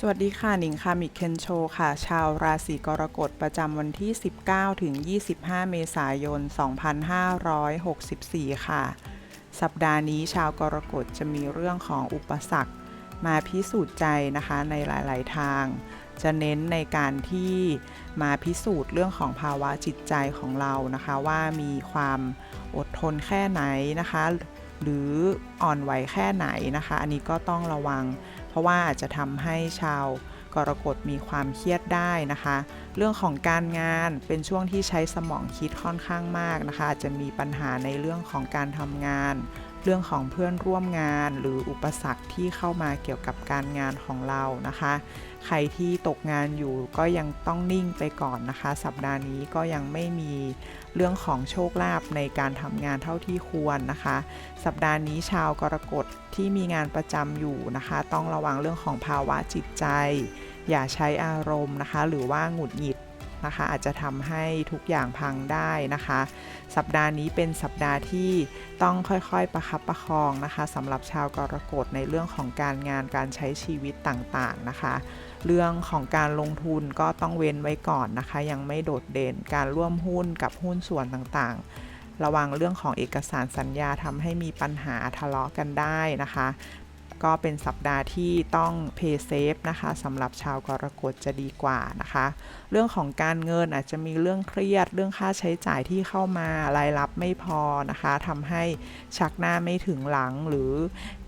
สวัสดีค่ะหนิงคามิเคนโชค่ะ ชาวราศีกรกฎประจำวันที่ 19 ถึง 25 เมษายน 2564 ค่ะ สัปดาห์นี้ชาวกรกฎจะมีเรื่องของอุปสรรค มาพิสูจน์ใจนะคะในหลาย ๆ ทาง จะเน้นในการที่มาพิสูจน์เรื่องของภาวะจิตใจของเรานะคะ ว่ามีความอดทนแค่ไหนนะคะ หรืออ่อนไหวแค่ไหนนะคะ อันนี้ก็ต้องระวัง ราะว่าจะทำให้ชาวกรกฎมีความเครียดได้นะคะ เรื่องของการงานเป็นช่วงที่ใช้สมองคิดค่อนข้างมากนะคะ จะมีปัญหาในเรื่องของการทำงาน เรื่องของเพื่อนร่วมงานหรืออุปสรรคที่เข้ามาเกี่ยวกับการงานของเรานะคะ ใครที่ตกงานอยู่ก็ยังต้องนิ่งไปก่อนนะคะ สัปดาห์นี้ก็ยังไม่มีเรื่องของโชคลาภในการทำงานเท่าที่ควรนะคะ สัปดาห์นี้ชาวกรกฎที่มีงานประจำอยู่นะคะ ต้องระวังเรื่องของภาวะจิตใจ อย่าใช้อารมณ์นะคะ หรือว่าหงุดหงิด นะคะ อาจจะทำให้ทุกอย่างพังได้นะคะ สัปดาห์นี้เป็นสัปดาห์ที่ต้องค่อยๆประคับประคองนะคะสำหรับชาวกรกฎในเรื่องของการงานการใช้ชีวิตต่างๆนะคะ เรื่องของการลงทุนก็ต้องเว้นไว้ก่อนนะคะ ยังไม่โดดเด่นการร่วมหุ้นกับหุ้นส่วนต่างๆระวังเรื่องของเอกสารสัญญาทำให้มีปัญหาทะเลาะกันได้นะคะ ก็เป็นสัปดาห์ที่ต้อง pay safe นะคะสำหรับชาวกรกฎจะดีกว่านะคะ เรื่องของการเงินอาจจะมีเรื่องเครียด เรื่องค่าใช้จ่ายที่เข้ามารายรับไม่พอนะคะทำให้ชักหน้าไม่ถึงหลังหรือ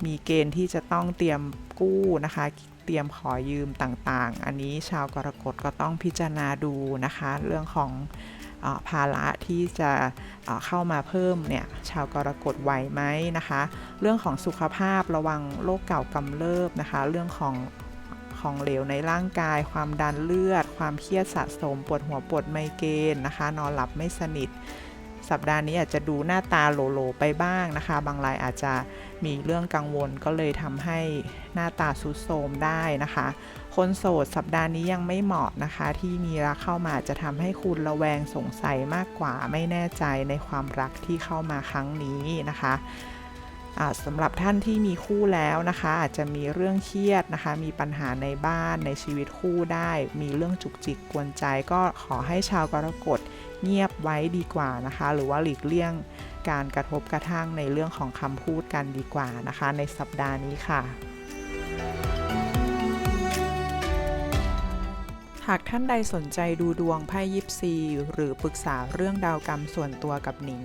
มีเกณฑ์ที่จะต้องเตรียมกู้นะคะเตรียมขอยืมต่างๆ อันนี้ชาวกรกฎก็ต้องพิจารณาดูนะคะ เรื่องของ ภาระที่จะเข้ามาเพิ่มเนี่ยชาวกรกฎไหวไหมนะคะ เรื่องของสุขภาพระวังโรคเก่ากำเริบนะคะ เรื่องของของเหลวในร่างกาย ความดันเลือด ความเครียดสะสม ปวดหัวปวดไมเกรนนะคะ นอนหลับไม่สนิท สัปดาห์นี้อาจจะดูหน้าตาโหลๆไปบ้างนะคะ บางรายอาจจะมีเรื่องกังวลก็เลยทำให้หน้าตาสุดโทมได้นะคะ คนโสดสัปดาห์นี้ยังไม่เหมาะนะคะ ที่มีรักเข้ามาจะทำให้คุณระแวงสงสัยมากกว่าไม่แน่ใจในความรักที่เข้ามาครั้งนี้นะคะ สำหรับท่านที่มีคู่แล้วนะคะ อาจจะมีเรื่องเครียดนะคะ มีปัญหาในบ้านในชีวิตคู่ได้ มีเรื่องจุกจิกกวนใจ ก็ขอให้ชาวกรกฎเงียบไว้ดีกว่านะคะ หรือว่าหลีกเลี่ยงการกระทบกระทั่งในเรื่องของคำพูดกันดีกว่านะคะ ในสัปดาห์นี้ค่ะหากท่านใดสนใจดูดวงไพ่ยิปซี หรือปรึกษาเรื่องดาวกรรมส่วนตัวกับหนิง